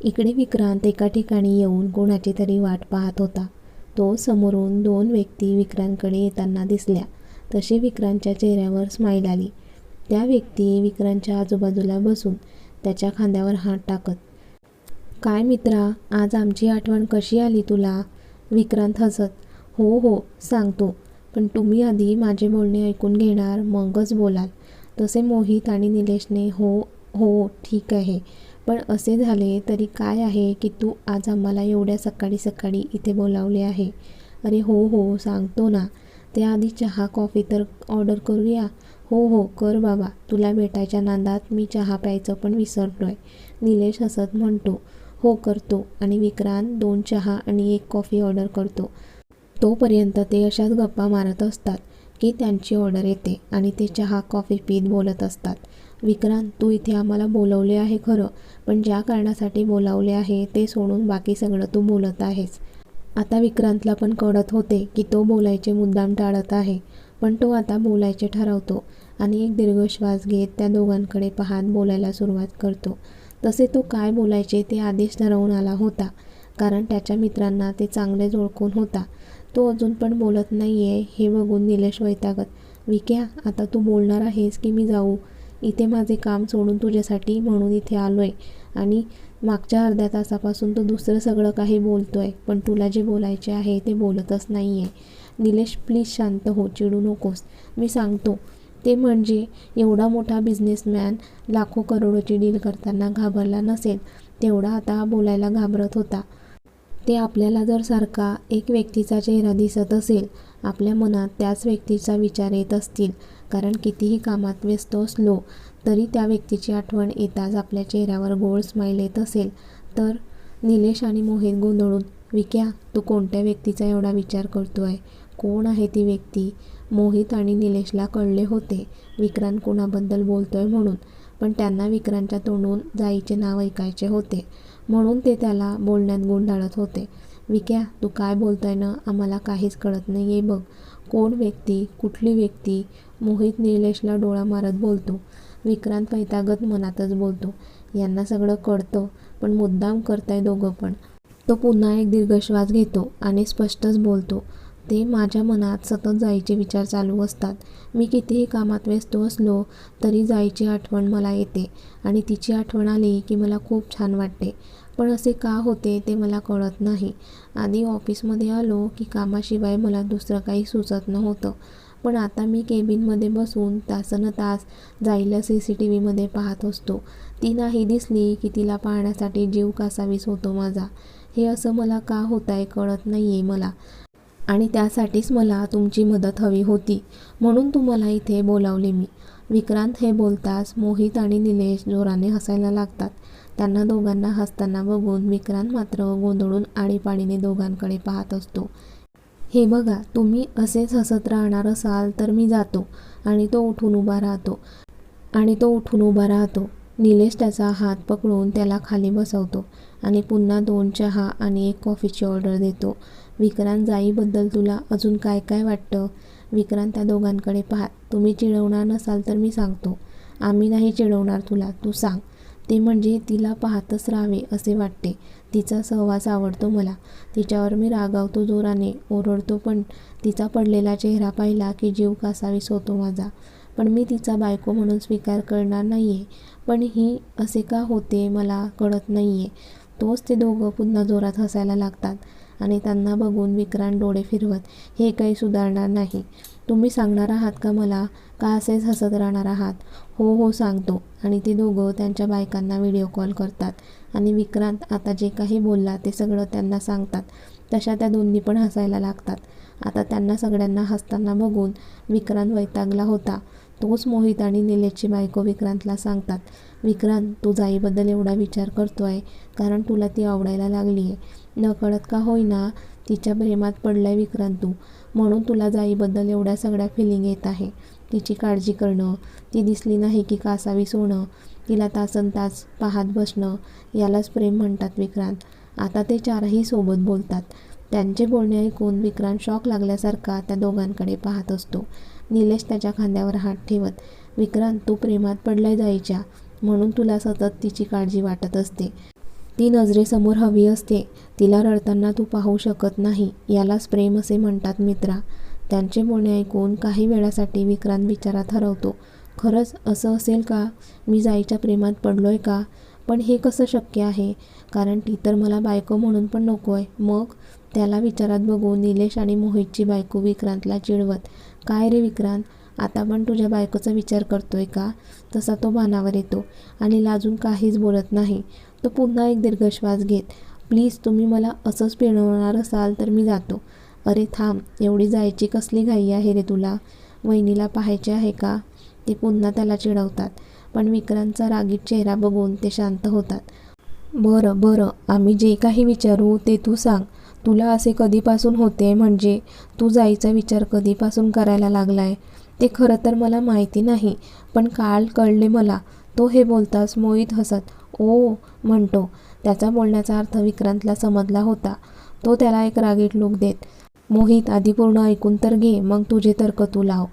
इकडे विक्रांत एका ठिकाणी येऊन कोणाची तरी वाट पाहत होता. तो समोरून दोन व्यक्ती विक्रांतकडे येताना दिसल्या. तशी विक्रांतच्या चेहऱ्यावर स्माईल आली. त्या व्यक्ती विक्रांतच्या आजूबाजूला बसून त्याच्या खांद्यावर हात टाकत काय मित्रा आज आमची आठवण कशी आली तुला? विक्रांत हसत हो हो सांगतो. पण तुम्ही आधी माझे बोलणे ऐकून घेणार मगच बोलाल. तसे मोहित आणि निलेशने हो हो ठीक आहे. पण असे झाले तरी काय आहे की तू आज आम्हाला एवढ्या सकाळी सकाळी इथे बोलावले आहे? अरे हो हो सांगतो ना. त्याआधी चहा कॉफी तर ऑर्डर करूया. हो हो कर बाबा. तुला भेटायच्या नादात मी चहा प्यायचं पण विसरलो आहे निलेश हसत म्हणतो हो करतो. आणि विक्रांत दोन चहा आणि एक कॉफी ऑर्डर करतो. तोपर्यंत ते अशाच गप्पा मारत असतात की त्यांची ऑर्डर येते आणि ते चहा कॉफी पीत बोलत असतात. विक्रांत तू इथे आम्हाला बोलवले आहे खरं पण ज्या कारणासाठी बोलावले आहे ते सोडून बाकी सगळं तू बोलत आहेस. आता विक्रांतला पण कळत होते की तो बोलायचे मुद्दाम टाळत आहे पण तो आता बोलायचे ठरवतो आणि एक दीर्घ श्वास घेत त्या दोघांकडे पाहत बोलायला सुरुवात करतो. तसे तो काय बोलायचे ते आधीच ठरवून आला होता कारण त्याच्या मित्रांना ते चांगलेच ओळखून होता. तो अजून पण बोलत नाही आहे हे बघून निलेश वैतागत विक्या आता तू बोलणार आहेस की मी जाऊ? इथे माझे काम सोडून तुझ्यासाठी म्हणून इथे आलो आहे आणि मागच्या अर्ध्या तासापासून तो दुसरं सगळं काही बोलतो आहे पण तुला जे बोलायचे आहे ते बोलतच नाही आहे निलेश प्लीज शांत हो चिडू नकोस. मी सांगतो. ते म्हणजे एवढा मोठा बिझनेसमॅन लाखो करोडोची डील करताना घाबरला नसेल तेवढा आता बोलायला घाबरत होता. ते आपल्याला जर सारखा एक व्यक्तीचा चेहरा दिसत असेल आपल्या मनात त्याच व्यक्तीचा विचार येत असतील. कारण कितीही कामात व्यस्त असलो तरी त्या व्यक्तीची आठवण येताच आपल्या चेहऱ्यावर गोड स्माईल येत असेल. तर निलेश आणि मोहित गोंधळून विक्या तू कोणत्या व्यक्तीचा एवढा विचार करतो आहे कोण आहे ती व्यक्ती? मोहित आणि निलेशला कळले होते. विक्रांत कोणाबद्दल बोलतो आहे म्हणून. पण त्यांना विक्रांतच्या तोंडून जाईचे नाव ऐकायचे होते. म्हणून ते त्याला बोलण्यात गुंडाळत होते. विक्या तू काय बोलताय ना? आम्हाला काहीच कळत नाही आहे बघ. कोण व्यक्ती कुठली व्यक्ती? मोहित निलेशला डोळा मारत बोलतो. विक्रांत वैतागत मनातच बोलतो. यांना सगळं कळतं पण मुद्दाम करताय दोघं पण. तो पुन्हा एक दीर्घश्वास घेतो आणि स्पष्टच बोलतो. ते माझ्या मनात सतत जायचे विचार चालू असतात. मी कितीही कामात व्यस्त असलो तरी जायची आठवण मला येते आणि तिची आठवण आली की मला खूप छान वाटते. पण असे का होते ते मला कळत नाही. आधी ऑफिसमध्ये आलो की कामाशिवाय मला दुसरं काही सुचत नव्हतं. पण आता मी केबिनमध्ये बसून तासन तास जायला सी सी टी व्हीमध्ये पाहत असतो. ती नाही दिसली की तिला पाहण्यासाठी जीव कासावीस होतो माझा. हे असं मला का होत आहे कळत नाही आहे मला. आणि त्यासाठीच मला तुमची मदत हवी होती. म्हणून तुम्हाला इथे बोलावले मी. विक्रांत हे बोलताच मोहित आणि निलेश जोराने हसायला लागतात. त्यांना दोघांना हसताना बघून विक्रांत मात्र गोंधळून आळीपाळीने दोघांकडे पाहत असतो. हे बघा तुम्ही असेच हसत राहणार असाल तर मी जातो आणि तो उठून उभा राहतो. आणि तो उठून उभा राहतो. निलेश त्याचा हात पकडून त्याला खाली बसवतो आणि पुन्हा दोन चहा आणि एक कॉफीची ऑर्डर देतो. विक्रांत जाईबद्दल तुला अजून काय काय वाटतं? विक्रांत त्या दोघांकडे पाहत तुम्ही चिडवणार नसाल तर मी सांगतो. आम्ही नाही चिडवणार तुला तू सांग ते म्हणजे तिला पाहतच राहावे असे वाटते. तिचा सहवास आवडतो मला. तिच्यावर मी रागावतो जोराने ओरडतो पण तिचा पडलेला चेहरा पाहिला की जीव कासावीस होतो माझा. पण मी तिचा बायको म्हणून स्वीकार करणार नाही आहे पण ही असे का होते मला कळत नाही आहे तोच ते दोघं पुन्हा जोरात हसायला लागतात आणि त्यांना बघून विक्रांत डोळे फिरवत हे काही सुधारणार नाही. तुम्ही सांगणार आहात का मला का असेच हसत राहणार आहात? हो हो सांगतो. आणि ते दोघं त्यांच्या बायकांना व्हिडिओ कॉल करतात. आणि विक्रांत आता जे काही बोलला ते सगळं त्यांना सांगतात. तशा त्या दोन्ही पण हसायला लागतात. आता त्यांना सगळ्यांना हसताना बघून विक्रांत वैतागला होता. तोच मोहित आणि निलेशची बायको विक्रांतला सांगतात विक्रांत तू जाईबद्दल एवढा विचार करतो आहे कारण तुला ती आवडायला लागली आहे नकळत का होईना तिच्या प्रेमात पडलाय विक्रांत तू. म्हणून तुला जाईबद्दल एवढ्या सगळ्या फिलिंग येत आहे. तिची काळजी करणं ती दिसली नाही की कासावी सोणं तिला तासन तास पाहत बसणं यालाच प्रेम म्हणतात विक्रांत. आता ते चारही सोबत बोलतात. त्यांचे बोलणे ऐकून विक्रांत शॉक लागल्यासारखा त्या दोघांकडे पाहत असतो. निलेश त्याच्या खांद्यावर हात ठेवत विक्रांत तू प्रेमात पडलाय जायच्या म्हणून तुला सतत तिची काळजी वाटत असते. ती नजरेसमोर हवी असते. तिला रडताना तू पाहू शकत नाही यालाच प्रेम असे म्हणतात मित्रा. त्यांचे बोलणे ऐकून काही वेळासाठी विक्रांत विचारात हरवतो. खरंच असं असेल का? मी जाईच्या प्रेमात पडलोय का? पण हे कसं शक्य आहे? कारण ती तर मला बायको म्हणून पण नको आहे मग? त्याला विचारात बघून निलेश आणि मोहितची बायको विक्रांतला चिडवत काय रे विक्रांत? आता पण तुझ्या बायकोचा विचार करतोय का? तसा तो भानावर येतो आणि लाजून काहीच बोलत नाही. तो पुन्हा एक दीर्घ श्वास घेत प्लीज तुम्ही मला असंच पिळवणार असाल तर मी जातो. अरे थांब एवढी जायची कसली घाई आहे रे तुला? वहिनीला पाहायचे आहे का? ते पुन्हा त्याला चिडवतात पण विक्रांतचा रागीट चेहरा बघून ते शांत होतात. बरं बरं आम्ही जे काही विचारू ते तू सांग. तुला असे कधीपासून होते म्हणजे तू जायचा विचार कधीपासून करायला लागलाय? ते खरं तर मला माहिती नाही पण काल कळले मला. तो हे बोलताच मोहित हसत ओ म्हणतो. त्याचा बोलण्याचा अर्थ विक्रांतला समजला होता. तो त्याला एक रागीट लूक देत मोहित आधी पूर्ण ऐकून तर घे मग तुझे तर्क तू लाव.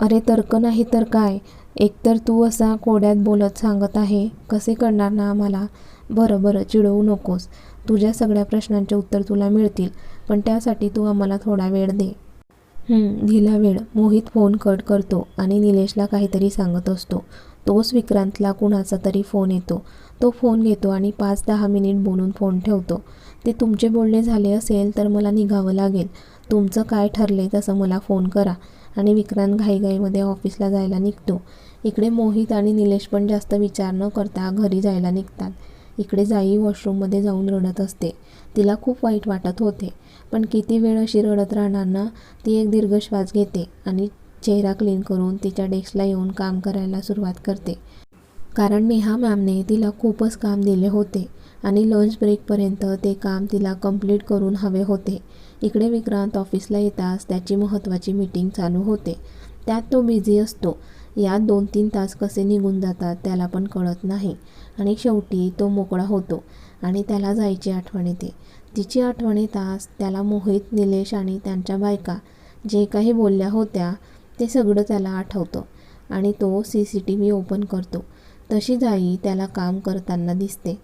अरे तर्क नाही तर काय? एकतर तू असा कोड्यात बोलत सांगत आहे कसे करणार ना आम्हाला? बरं बरं चिडवू नकोस. तुझ्या सगळ्या प्रश्नांचे उत्तर तुला मिळतील पण त्यासाठी तू आम्हाला थोडा वेळ दे. दिला वेळ. मोहित फोन कट करतो आणि निलेशला काहीतरी सांगत असतो. तोच विक्रांतला कुणाचा तरी फोन येतो. तो फोन घेतो आणि पाच दहा मिनिट बोलून फोन ठेवतो. ते तुमचे बोलणे झाले असेल तर मला निघावं लागेल. तुमचं काय ठरले तसं मला फोन करा. आणि विक्रांत घाईघाईमध्ये ऑफिसला जायला निघतो. इकडे मोहित आणि निलेश पण जास्त विचार न करता घरी जायला निघतात. इकडे जाई वॉशरूममध्ये जाऊन रडत असते. तिला खूप वाईट वाटत होते. पण किती वेळ अशी रडत राहणार ना? ती एक दीर्घ श्वास घेते आणि चेहरा क्लीन करून तिच्या डेस्कला येऊन काम करायला सुरुवात करते. कारण नेहा मॅमने तिला खूपच काम दिले होते आणि लंच ब्रेकपर्यंत ते काम तिला कंप्लीट करून हवे होते. इकडे विक्रांत ऑफिसला येताच त्याची महत्त्वाची मीटिंग चालू होते. त्यात तो बिझी असतो. यात दोन तीन तास कसे निघून जातात त्याला पण कळत नाही आणि शेवटी तो मोकळा होतो आणि त्याला जायची आठवण येते. तिची आठवण येताच त्याला मोहित निलेश आणि त्यांच्या बायका जे काही बोलल्या होत्या ते सगळं त्याला आठवतं आणि तो C C T V open करतो. तशी जाई त्याला काम करताना दिसते.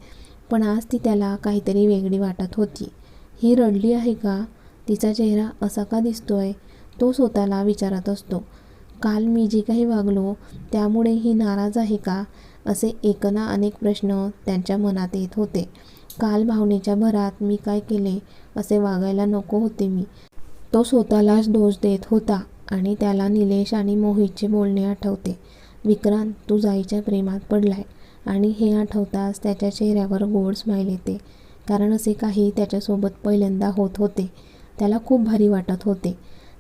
पण आज ती त्याला काहीतरी वेगळी वाटत होती. ही रडली आहे का? तिचा चेहरा असा का दिसतोय? तो स्वतःला विचारत असतो. काल मी जे काही वागलो त्यामुळे ही नाराज आहे का? असे एकना अनेक प्रश्न त्यांच्या मनात येत होते. काल भावनेच्या भरात मी काय केले? असे वागायला नको होते मी. तो स्वतःलाच दोष देत होता. आणि त्याला निलेश आणि मोहितचे बोलणे आठवते. विक्रांत तू जाईच्या प्रेमात पडलाय आणि हे आठवताच त्याच्या चेहऱ्यावर गोड स्माईल येते. कारण असे काही त्याच्यासोबत पहिल्यांदा होत होते. त्याला खूप भारी वाटत होते.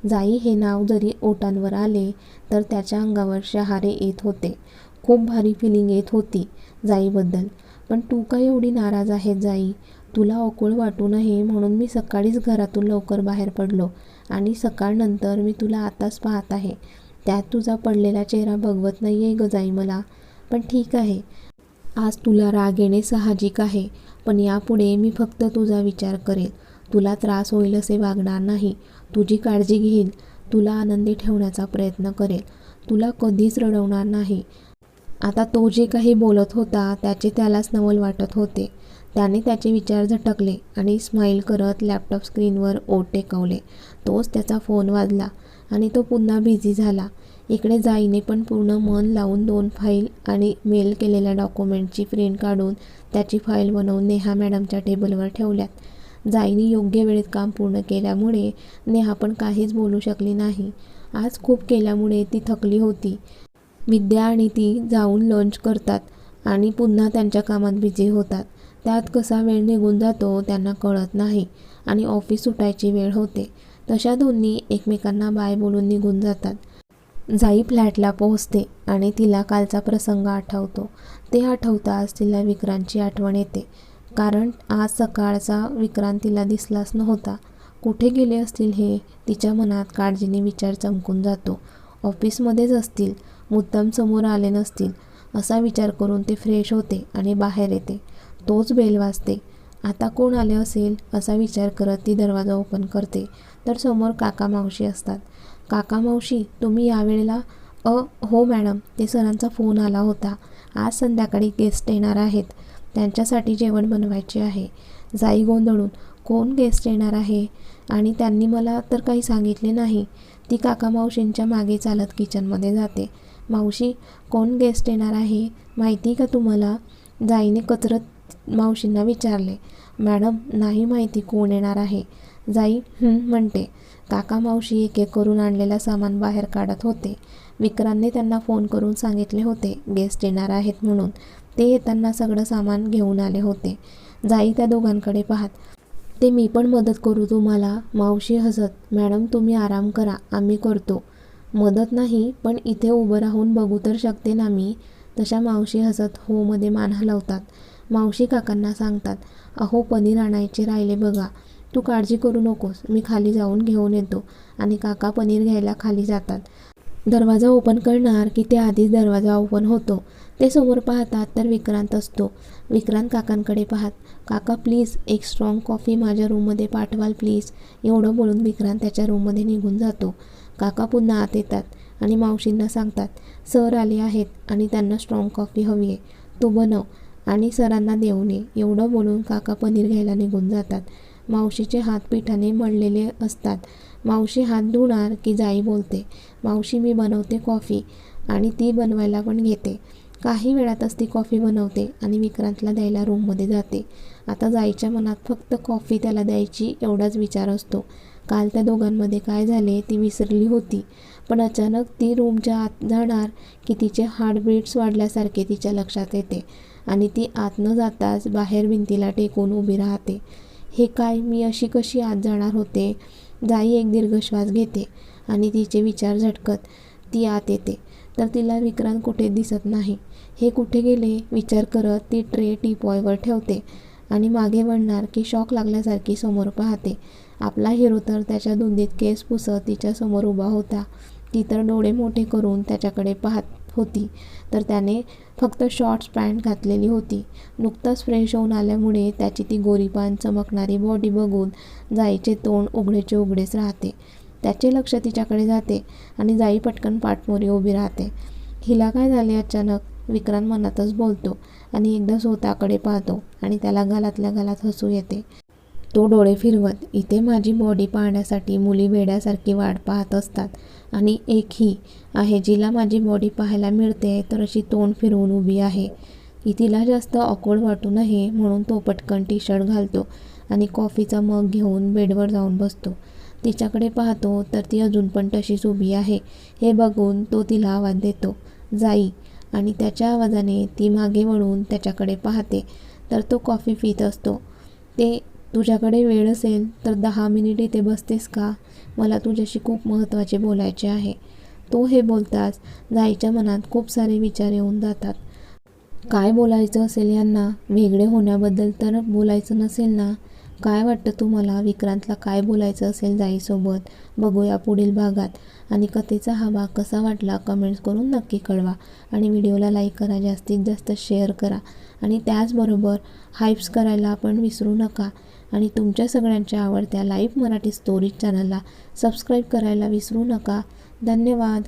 जाई हे नाव जरी ओटांवर आले तर त्याच्या अंगावर शहारे येत होते. खूप भारी फिलिंग येत होती जाईबद्दल. पण तू काय एवढी नाराज आहे जाई? तुला अकोळ वाटू नये म्हणून मी सकाळीच घरातून लवकर बाहेर पडलो. आणि सकाळनंतर मी तुला आताच पाहत आहे. त्यात तुझा पडलेला चेहरा बघवत नाही आहे गजाई मला. पण ठीक आहे. आज तुला राग येणे साहजिक आहे पण यापुढे मी फक्त तुझा विचार करेल. तुला त्रास होईल असे वागणार नाही. तुझी काळजी घेईल. तुला आनंदी ठेवण्याचा प्रयत्न करेल. तुला कधीच रडवणार नाही. आता तो जे काही बोलत होता त्याचे त्यालाच नवल वाटत होते. त्याने त्याचे विचार झटकले आणि स्माईल करत लॅपटॉप स्क्रीनवर ओट टेकवले. तोच त्याचा फोन वाजला आणि तो पुन्हा बिझी झाला. इकडे जाईने पण पूर्ण मन लावून दोन फाईल आणि मेल केलेल्या डॉक्युमेंटची प्रिंट काढून त्याची फाईल बनवून नेहा मॅडमच्या टेबलवर ठेवल्यात. जाईने योग्य वेळेत काम पूर्ण केल्यामुळे नेहा पण काहीच बोलू शकली नाही. आज खूप केल्यामुळे ती थकली होती. विद्या आणि ती जाऊन लंच करतात आणि पुन्हा त्यांच्या कामात बिझी होतात. त्यात कसा वेळ निघून जातो त्यांना कळत नाही आणि ऑफिस सुटायची वेळ होते. तशा दोन्ही एकमेकांना बाय बोलून निघून जातात. जाई फ्लॅटला पोहोचते आणि तिला कालचा प्रसंग आठवतो. ते आठवताच तिला विक्रांतची आठवण येते. कारण आज सकाळचा विक्रांत तिला दिसलाच नव्हता. कुठे गेले असतील हे तिच्या मनात काळजीने विचार चमकून जातो. ऑफिसमध्येच असतील मुद्दाम समोर आले नसतील असा विचार करून ते फ्रेश होते आणि बाहेर येते. तोच बेल वाजते. आता कोण आले असेल असा विचार करत ती दरवाजा ओपन करते. तर समोर काका मावशी असतात. काका मावशी तुम्ही यावेळेला अ हो मॅडम ते सरांचा फोन आला होता. आज संध्याकाळी गेस्ट येणार आहेत. त्यांच्यासाठी जेवण बनवायचे आहे. जाई गोंधळून कोण गेस्ट येणार आहे? आणि त्यांनी मला तर काही सांगितले नाही. ती काका मावशींच्या मागे चालत किचनमध्ये जाते. मावशी कोण गेस्ट येणार आहे? माहिती का तुम्हाला? जाईने कचरत मावशींना विचारले मॅडम नाही माहिती कोण येणार आहे. जाई म्हणते. काका मावशी एक एक करून आणलेला सामान बाहेर काढत होते. विक्रांतने त्यांना फोन करून सांगितले होते गेस्ट येणार आहेत म्हणून. ते येताना सगळं सामान घेऊन आले होते. जाई त्या दोघांकडे पाहत ते मी पण मदत करू तुम्हाला. मावशी हसत मॅडम तुम्ही आराम करा आम्ही करतो. मदत नाही पण इथे उभं राहून बघू तर शकते ना मी. तशा मावशी हसत हो मध्ये मान हलवतात. मावशी काकांना सांगतात अहो पनीर आणायचे राहिले बघा. तू काळजी करू नकोस. मी खाली जाऊन घेऊन येतो. आणि काका पनीर घ्यायला खाली जातात. दरवाजा ओपन करणार की ते आधीच दरवाजा ओपन होतो. ते समोर पाहतात तर विक्रांत असतो. विक्रांत काकांकडे पाहत काका प्लीज एक स्ट्रॉंग कॉफी माझ्या रूममध्ये पाठवाल प्लीज. एवढं बोलून विक्रांत त्याच्या रूममध्ये निघून जातो. काका पुन्हा आत येतात आणि मावशींना सांगतात सर आले आहेत आणि त्यांना स्ट्रॉंग कॉफी हवी आहे. तू बनव. आणि सरांना देऊन नये एवढं बोलून काका पनीर घ्यायला निघून जातात. मावशीचे हात पिठाने मळलेले असतात. मावशी हात धुणार की जाई बोलते. मावशी मी बनवते कॉफी. आणि ती बनवायला पण घेते. काही वेळातच ती कॉफी बनवते आणि विक्रांतला द्यायला रूममध्ये जाते. आता जाईच्या मनात फक्त कॉफी त्याला द्यायची एवढाच विचार असतो. काल त्या दोघांमध्ये काय झाले ती विसरली होती. पण अचानक ती रूमच्या आत जाणार की तिचे हार्टबीट्स वाढल्यासारखे तिच्या लक्षात येते. आणि ती आत न जाताच बाहेर भिंतीला टेकून उभी राहते. हे काय? मी अशी कशी आत जाणार होते? जाई एक दीर्घ श्वास घेते आणि तिचे विचार झटकत ती आत येते. तर तिला विक्रांत कुठे दिसत नाही. हे कुठे गेले? विचार करत ती ट्रे टीपॉयवर ठेवते आणि मागे वळणार की शॉक लागल्यासारखी समोर पाहते. आपला हिरो तर त्याच्या धुंदीत केस पुसत तिच्यासमोर उभा होता. ती तर डोळे मोठे करून त्याच्याकडे पाहत होती. तर त्याने फक्त शॉर्ट्स पॅन्ट घातलेली होती. नुकतंच फ्रेश होऊन आल्यामुळे त्याची ती गोरीपान चमकणारी बॉडी बघून जाईचे तोंड उघडेचे उघडेच राहते. त्याचे लक्ष तिच्याकडे जाते आणि जाई पटकन पाठमोरी उभी राहते. हिला काय झाले अचानक? विक्रांत मनातच बोलतो आणि एकदा स्वतःकडे पाहतो आणि त्याला गालातल्या गालात हसू येते. तो डोळे फिरवत इथे माझी बॉडी पाहण्यासाठी मुली वेड्यासारखी वाट पाहत असतात. आणि एक ही आहे जिला माझी बॉडी पाहायला मिळते तर अशी तोंड फिरवून उभी आहे. की तिला जास्त ऑकवर्ड वाटू नये म्हणून तो पटकन टी शर्ट घालतो आणि कॉफीचा मग घेऊन बेडवर जाऊन बसतो. तिच्याकडे पाहतो तर ती अजून पण तशीच उभी आहे. हे बघून तो तिला आवाज देतो जाई. आणि त्याच्या आवाजाने ती मागे वळून त्याच्याकडे पाहते. तर तो कॉफी पित असतो. ते तुझ्याकडे वेळ असेल तर दहा मिनिट इथे बसतेस का? मला तुझ्याशी खूप महत्त्वाचे बोलायचे आहे. तो हे बोलताच जाईच्या मनात खूप सारे विचार येऊन जातात. काय बोलायचं असेल यांना? वेगळे होण्याबद्दल तर बोलायचं नसेल ना? काय वाटतं तुम्हाला? विक्रांतला काय बोलायचं असेल जाईसोबत? बघूया पुढील भागात. आणि कथेचा हा भाग कसा वाटला कमेंट्स करून नक्की कळवा. आणि व्हिडिओला लाईक करा जास्तीत जास्त शेअर करा. आणि त्याचबरोबर हाईप्स करायला आपण विसरू नका. आणि तुमच्या सगळ्यांच्या आवडत्या लाईव्ह मराठी स्टोरीज चॅनलला सबस्क्राईब करायला विसरू नका. धन्यवाद.